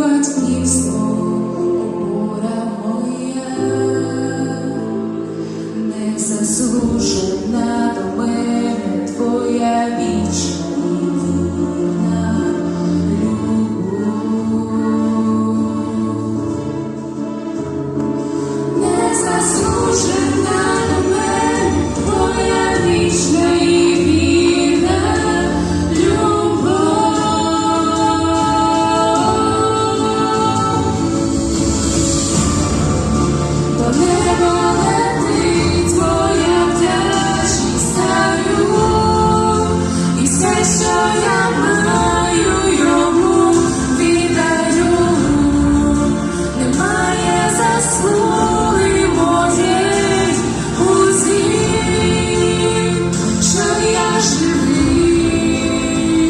батьківство, опора моя, не заслужена. Oh,